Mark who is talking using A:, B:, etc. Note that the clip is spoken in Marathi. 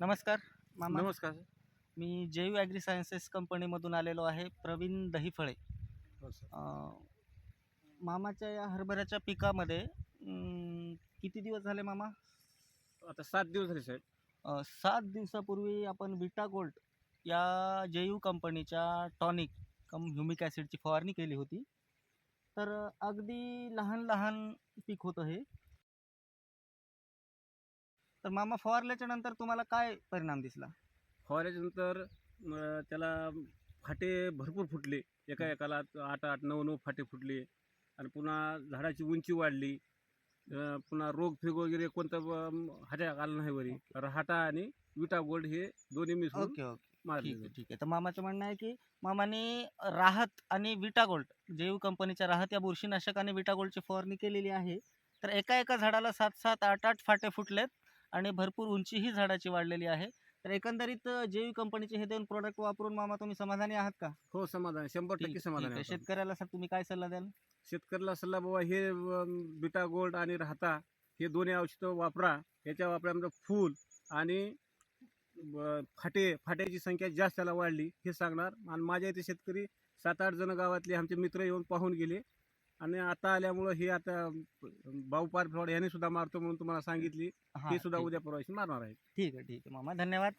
A: नमस्कार मामा.
B: नमस्कार.
A: मी जैव ॲग्री सायन्सेस कंपनीमधून आलेलो आहे प्रवीण दहीफळे.
B: हो सर.
A: अं, मामाच्या या हरभऱ्याच्या पिकामध्ये अं, किती दिवस झाले मामा?
B: आता सात दिवस झाले साहेब.
A: अं, सात दिवसापूर्वी आपण विटा गोल्ड या जैव कंपनीच्या टॉनिक कम ह्युमिक ॲसिडची फवारणी केली होती. तर अगदी लहान लहान पीक होतं हे. तर मामा फवारल्याच्या नंतर तुम्हाला काय परिणाम दिसला?
B: फवाऱ्याच्या नंतर म, त्याला फाटे भरपूर फुटले. एका एकाला आठ आठ नऊ नऊ फाटे फुटले. आणि पुन्हा झाडाची उंची वाढली. अं, पुन्हा रोग फिग वगैरे कोणतं हाट्या आलं नाही वरी. राहाटा आणि विटा गोल्ड हे दोन्ही मिसळून
A: ओके ओके.
B: मारले
A: ठीक आहे ठीक आहे. तर मामाचं म्हणणं आहे की मामाने राहत आणि विटा गोल्ड जैव कंपनीच्या राहत या बुरशीनाशक आणि विटा गोल्डची फवारणी केलेली आहे. तर एका एका झाडाला सात सात आठ आठ फाटे फुटलेत. आणि भरपूर उंचीही झाडाची वाढलेली आहे. तर एकंदरीत जैव कंपनीचे हे दोन प्रोडक्ट वापरून मामा तुम्ही समाधानी आहात का?
B: हो समाधान. शंभर टक्के
A: ठीक
B: समाधान
A: आहे.
B: आहे आपण.
A: शेतकऱ्याला सर तुम्ही काय सल्ला द्याल?
B: शेतकऱ्याला सल्ला बाबा हे अं, बिटा गोल्ड आणि राहता हे दोन्ही औषधं वापरा. याच्या वापरामध्ये फूल आणि फाटे फाट्याची संख्या जास्त त्याला वाढली हे सांगणार. आणि माझ्या इथे शेतकरी सात आठ जण गावातले आमचे मित्र येऊन पाहून गेले. आणि आता आल्यामुळं हे आता बाऊपार फ्लॉड याने सुद्धा मारतो म्हणून तुम्हाला सांगितली. हा, सुद्धा
A: ठीक-
B: उद्या परवाशी मारणार आहे
A: ठीक आहे ठीक आहे. मामा धन्यवाद.